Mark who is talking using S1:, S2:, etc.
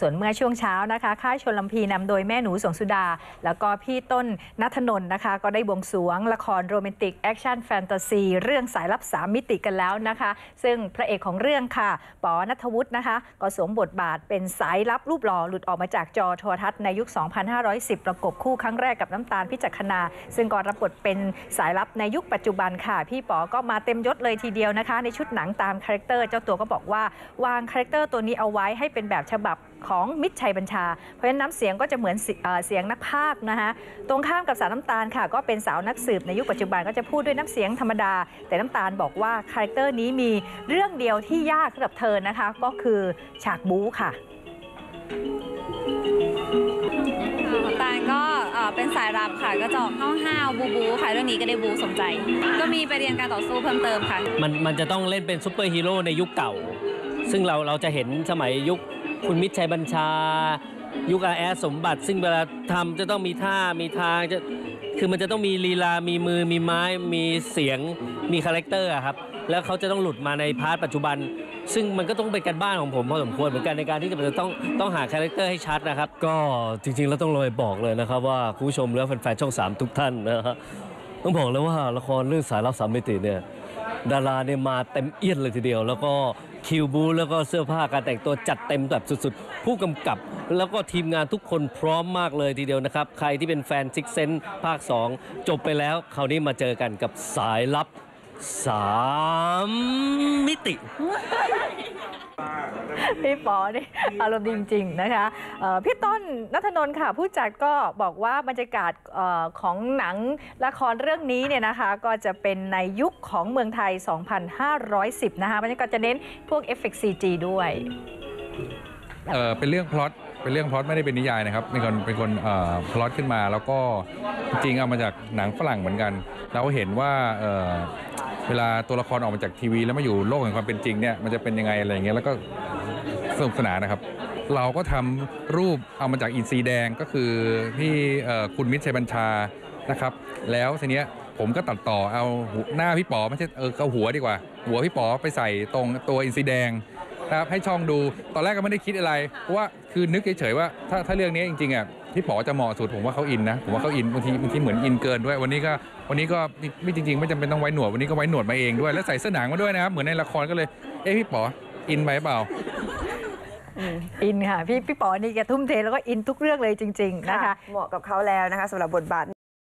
S1: ส่วนเมื่อช่วงเช้านะคะ ค่ายชนลำพีนำโดยแม่หนูสงสุดา แล้วก็พี่ต้นนัทนนท์นะคะ ก็ได้บวงสรวง ละครโรแมนติก แอคชั่น แฟนตาซี เรื่องสายลับสามมิติกันแล้วนะคะ ซึ่งพระเอกของเรื่องค่ะ ปอนัทวุฒินะคะ ก็สวมบทบาทเป็นสายลับรูปหล่อหลุดออกมาจากจอโทรทัศน์ในยุค 2510 ประกบคู่ครั้งแรกกับน้ำตาลพิจักคณาซึ่งก็รับบทเป็นสายลับในยุคปัจจุบันค่ะ พี่ป๋อก็มาเต็มยศเลยทีเดียวนะคะ ในชุดหนังตามคาแรคเตอร์เจ้าตัวก็บอกว่าวางคาแรคเตอร์ตัวนี้เอาไว้ให้เป็นแบบฉบับ ของมิตรชัยบัญชา เพราะฉะนั้นน้ำเสียงก็จะเหมือนเสีเอ่อเสียงนักพากย์นะคะตรงข้ามกับสาวน้ำตาลค่ะ ก็เป็นสาวนักสืบในยุคปัจจุบันก็จะพูดด้วยน้ำเสียงธรรมดา แต่น้ำตาลบอกว่าคาแรคเตอร์นี้มีเรื่องเดียวที่ยากสำหรับเธอนะคะ ก็คือฉากบู๊ค่ะ
S2: ของตาลก็เอ่อเป็นสายรับค่ะ ก็จะออกห้าวๆบูบูค่ะเรื่องนี้ก็ได้บูสมใจ ก็มีไปเรียนการต่อสู้เพิ่มเติมค่ะ
S3: มันมันจะต้องเล่นเป็นซูเปอร์ฮีโร่ในยุคเก่า ซึ่งเราเราจะเห็นสมัยยุคคุณมิตรชัยบัญชา ยุคอาแอสมบัติ ซึ่งเวลาทำจะต้องมีท่ามีทางจะคือมันจะต้องมีลีลา มีมือ มีไม้ มีเสียง มีคาแรคเตอร์ครับ แล้วเขาจะต้องหลุดมาในพาร์ทปัจจุบัน ซึ่งมันก็ต้องเป็นการบ้านของผมพอสมควรเหมือนกันในการที่จะต้องต้องหาคาแรคเตอร์ให้ชัดนะครับ ก็จริงๆแล้วต้องเลยบอกเลยนะครับว่าคุณผู้ชมและแฟนๆช่อง 3 ทุกท่านนะฮะต้องบอกเลยว่าละครเรื่องสายลับสามมิติเนี่ย ดาราเนี่ยมาเต็มเอียดเลยทีเดียว แล้วก็คิวบูแล้วก็เสื้อผ้าการแต่งตัวจัดเต็มแบบสุดๆ ผู้กำกับ แล้วก็ทีมงานทุกคนพร้อมมากเลยทีเดียวนะครับ ใครที่เป็นแฟนซิกเซนภาค 2 จบไปแล้วคราวนี้มาเจอกันกับสายลับ 3มิติ
S1: พี่ปอนี่อารมณ์ดีจริง ๆ นะคะเอ่อพี่ต้นนัทนนท์ค่ะ ผู้จัดก็บอกว่าบรรยากาศเอ่อของหนังละครเรื่องนี้เนี่ยนะคะ ก็จะเป็นในยุคของเมืองไทย 2510 นะคะบรรยากาศจะเน้นพวกเอฟเฟกต์ซีจีด้วย
S4: เออเป็นเรื่องพล็อต เป็นเรื่องพล็อตไม่ได้เป็นนิยายนะครับเป็นคนเป็นคนเอ่อพล็อตขึ้นมา แล้วก็จริงๆเอามาจากหนังฝรั่งเหมือนกัน เราเห็นว่าเอ่อเวลาตัวละครออกมาจากทีวี แล้วมาอยู่โลกแห่งความเป็นจริงเนี่ยมันจะเป็นยังไงอะไรอย่างเงี้ยแล้วก็สนุกสนานนะครับ เราก็ทำรูปเอามาจากอินซีแดงก็คือที่เอ่อคุณมิตรชัยบัญชานะครับ แล้วทีเนี้ยผมก็ตัดต่อเอาหูหน้าพี่ป๋อไม่ใช่เออเอาหัวดีกว่า หัวพี่ป๋อไปใส่ตรงตัวอินซีแดง นะครับให้ช่องดูตอนแรกก็ไม่ได้คิดอะไรเพราะว่าคือนึกเฉยๆว่าถ้าถ้าเรื่องนี้จริงๆอะพี่ป๋อจะเหมาะสุดผมว่าเขาอินนะผมว่าเขาอินบางทีบางทีเหมือนอินเกินด้วย วันนี้ก็วันนี้ก็ไม่ไม่จริงๆ ไม่จำเป็นต้องไว้หนวดวันนี้ก็ไว้หนวดมาเองด้วย แล้วใส่เสื้อหนังมาด้วยนะครับเหมือนในละครก็เลยเอ๊ะพี่ป๋ออินไปเปล่า
S1: อินค่ะ พี่พี่ปอนี่แกทุ่มเทแล้วก็อินทุกเรื่องเลยจริง ๆ นะคะ
S5: เหมาะกับเขาแล้วนะคะสำหรับบทบาท